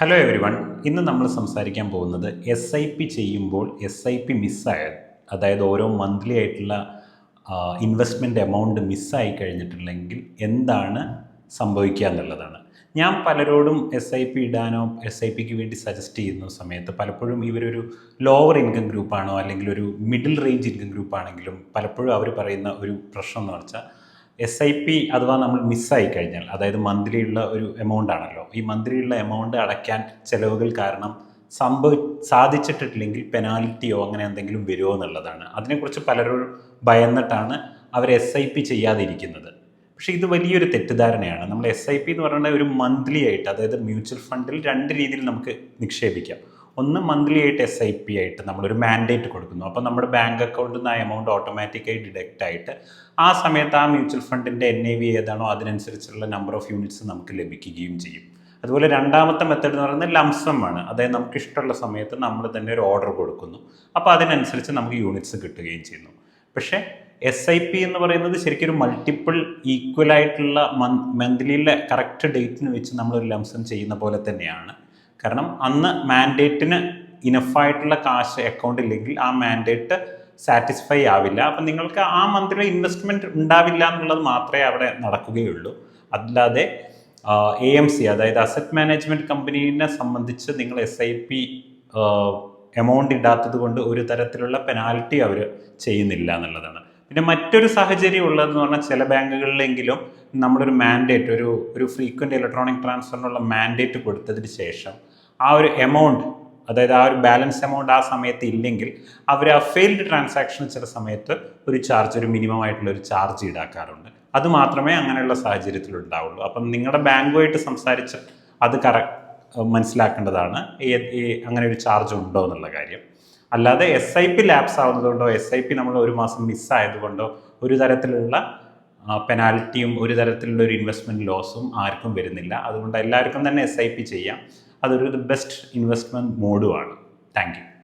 Hello every one ഇന്ന് നമ്മൾ സംസാരിക്കാൻ പോകുന്നത് എസ് ഐ പി ചെയ്യുമ്പോൾ എസ് ഐ പി മിസ്സായത് അതായത് ഓരോ മന്ത്ലി ആയിട്ടുള്ള ഇൻവെസ്റ്റ്മെന്റ് എമൗണ്ട് മിസ്സായി കഴിഞ്ഞിട്ടുണ്ടെങ്കിൽ എന്താണ് സംഭവിക്കുക എന്നുള്ളതാണ്. ഞാൻ പലരോടും എസ് ഐ പി ഇടാനോ എസ് ഐ പിക്ക് വേണ്ടി സജസ്റ്റ് ചെയ്യുന്ന സമയത്ത് പലപ്പോഴും ഇവരൊരു ലോവർ ഇൻകം ഗ്രൂപ്പാണോ അല്ലെങ്കിൽ ഒരു മിഡിൽ റേഞ്ച് ഇൻകം ഗ്രൂപ്പാണെങ്കിലും പലപ്പോഴും അവർ പറയുന്ന ഒരു പ്രശ്നം എന്ന് വെച്ചാൽ എസ് ഐ പി അഥവാ നമ്മൾ മിസ്സായി കഴിഞ്ഞാൽ അതായത് മന്ത്ലി ഉള്ള ഒരു എമൗണ്ട് ആണല്ലോ ഈ മന്ത്ലി ഉള്ള എമൗണ്ട് അടയ്ക്കാൻ ചിലവുകൾ കാരണം സംഭവി സാധിച്ചിട്ടില്ലെങ്കിൽ പെനാൽറ്റിയോ അങ്ങനെ എന്തെങ്കിലും വരുമോ എന്നുള്ളതാണ്. അതിനെക്കുറിച്ച് പലരും ഭയന്നിട്ടാണ് അവർ എസ് ഐ പി ചെയ്യാതിരിക്കുന്നത്. പക്ഷേ ഇത് വലിയൊരു തെറ്റിദ്ധാരണയാണ്. നമ്മൾ എസ് ഐ പി എന്ന് പറയുന്നത് ഒരു മന്ത്ലി ആയിട്ട് അതായത് മ്യൂച്വൽ ഫണ്ടിൽ രണ്ട് രീതിയിൽ നമുക്ക് നിക്ഷേപിക്കാം. ഒന്ന് മന്ത്ലി ആയിട്ട് എസ് ഐ പി ആയിട്ട് നമ്മളൊരു മാൻഡേറ്റ് കൊടുക്കുന്നു. അപ്പോൾ നമ്മുടെ ബാങ്ക് അക്കൗണ്ടിൽ നിന്ന് ആ എമൗണ്ട് ഓട്ടോമാറ്റിക്കായി ഡിഡക്റ്റ് ആയിട്ട് ആ സമയത്ത് ആ മ്യൂച്വൽ ഫണ്ടിന്റെ എൻ എ വി ഏതാണോ അതിനനുസരിച്ചുള്ള നമ്പർ ഓഫ് യൂണിറ്റ്സ് നമുക്ക് ലഭിക്കുകയും ചെയ്യും. അതുപോലെ രണ്ടാമത്തെ മെത്തേഡ് എന്ന് പറയുന്നത് ലംസം ആണ്. അതായത് നമുക്ക് ഇഷ്ടമുള്ള സമയത്ത് നമ്മൾ തന്നെ ഒരു ഓർഡർ കൊടുക്കുന്നു. അപ്പോൾ അതിനനുസരിച്ച് നമുക്ക് യൂണിറ്റ്സ് കിട്ടുകയും ചെയ്യുന്നു. പക്ഷേ എസ് ഐ പി എന്ന് പറയുന്നത് ശരിക്കും ഒരു മൾട്ടിപ്പിൾ ഈക്വൽ ആയിട്ടുള്ള മന്ത്ലിയിലെ കറക്റ്റ് ഡേറ്റിന് വെച്ച് നമ്മളൊരു ലംസം ചെയ്യുന്ന പോലെ തന്നെയാണ്. കാരണം അന്ന് മാൻഡേറ്റിന് ഇനഫായിട്ടുള്ള കാശ് അക്കൗണ്ട് ഇല്ലെങ്കിൽ ആ മാൻഡേറ്റ് സാറ്റിസ്ഫൈ ആവില്ല. അപ്പം നിങ്ങൾക്ക് ആ മന്ത്ലി ഇൻവെസ്റ്റ്മെന്റ് ഉണ്ടാവില്ല എന്നുള്ളത് മാത്രമേ അവിടെ നടക്കുകയുള്ളൂ. അല്ലാതെ എ എം സി അതായത് അസറ്റ് മാനേജ്മെന്റ് കമ്പനീനെ സംബന്ധിച്ച് നിങ്ങൾ എസ് ഐ പി എമൗണ്ട് ഇടാത്തത് കൊണ്ട് ഒരു തരത്തിലുള്ള പെനാൽറ്റി അവർ ചെയ്യുന്നില്ല എന്നുള്ളതാണ്. പിന്നെ മറ്റൊരു സാഹചര്യം ഉള്ളതെന്ന് പറഞ്ഞാൽ ചില ബാങ്കുകളിലെങ്കിലും നമ്മളൊരു മാൻഡേറ്റ് ഒരു ഒരു ഫ്രീക്വന്റ് ഇലക്ട്രോണിക് ട്രാൻസ്ഫറിനുള്ള മാൻഡേറ്റ് കൊടുത്തതിന് ശേഷം ആ ഒരു എമൗണ്ട് അതായത് ആ ഒരു ബാലൻസ് എമൗണ്ട് ആ സമയത്ത് ഇല്ലെങ്കിൽ അവർ ആ ഫെയിൽഡ് ട്രാൻസാക്ഷൻ ചില സമയത്ത് ഒരു ചാർജ് ഒരു മിനിമം ആയിട്ടുള്ള ഒരു ചാർജ് ഈടാക്കാറുണ്ട്. അത് മാത്രമേ അങ്ങനെയുള്ള സാഹചര്യത്തിൽ ഉണ്ടാവുള്ളൂ. അപ്പം നിങ്ങളുടെ ബാങ്കുമായിട്ട് സംസാരിച്ച് അത് കറ മനസ്സിലാക്കേണ്ടതാണ് അങ്ങനെ ഒരു ചാർജ് ഉണ്ടോ എന്നുള്ള കാര്യം. അല്ലാതെ എസ് ഐ പി ലാപ്സ് ആവുന്നതുകൊണ്ടോ എസ് ഐ പി നമ്മൾ ഒരു മാസം മിസ്സായതുകൊണ്ടോ ഒരു തരത്തിലുള്ള പെനാൽറ്റിയും ഒരു തരത്തിലുള്ള ഒരു ഇൻവെസ്റ്റ്മെന്റ് ലോസും ആർക്കും വരുന്നില്ല. അതുകൊണ്ട് എല്ലാവർക്കും തന്നെ എസ് ഐ പി ചെയ്യാം. അതൊരു ബെസ്റ്റ് ഇൻവെസ്റ്റ്മെന്റ് മോഡുമാണ് താങ്ക് യു